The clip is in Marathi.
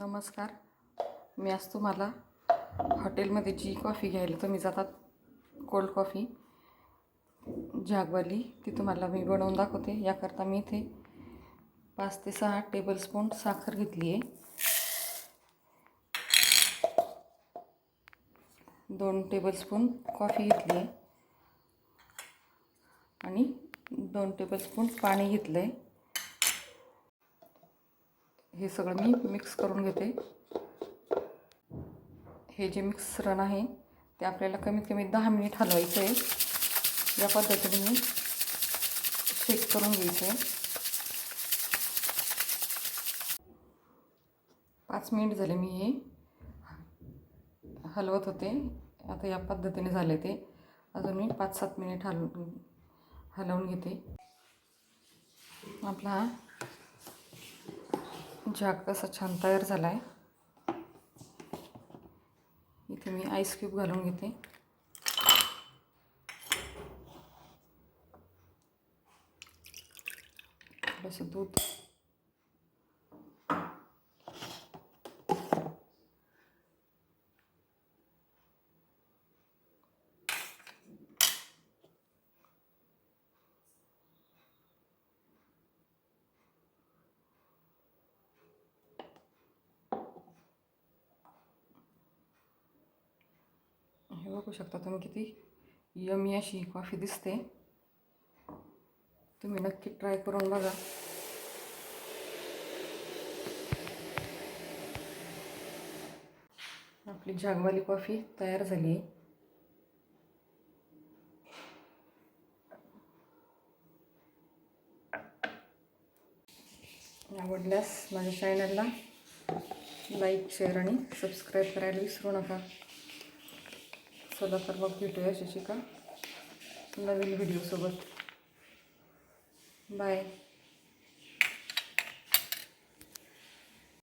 नमस्कार. मी आज तुम्हाला हॉटेलमध्ये जी कॉफी घ्यायला तुम्ही जातात कोल्ड कॉफी झागवाली ती तुम्हाला मी बनवून दाखवते. याकरता मी इथे पाच ते सहा टेबलस्पून साखर घेतली आहे. दोन टेबलस्पून कॉफी घेतली आहे. आणि दोन टेबलस्पून पाणी घेतलं आहे हे सगळं मी मिक्स करून घेते. हे जे मिश्रण आहे ते आपल्याला कमीत कमी दहा मिनिट हलवायचं आहे या पद्धतीने मी शेक करून घ्यायचं आहे पाच मिनिट झाले मी हे हलवत होते. आता या पद्धतीने झाले ते. अजून मी पाच सात मिनिट हलवून हलवून घेते. आपला झाक कसा छान तयार झाला आहे इथे मी आईस क्यूब घालून घेते. थोडंसं दूध. हे बघू शकता तुम्ही किती यमी अशी कॉफी दिसते. तुम्ही नक्की ट्राय करून बघा. आपली जागवाली कॉफी तयार झाली. आहे आवडल्यास माझ्या चॅनलला लाईक शेअर आणि सबस्क्राईब करायला विसरू नका. चला तर मग भेटूया शिका नवीन व्हिडिओसोबत बाय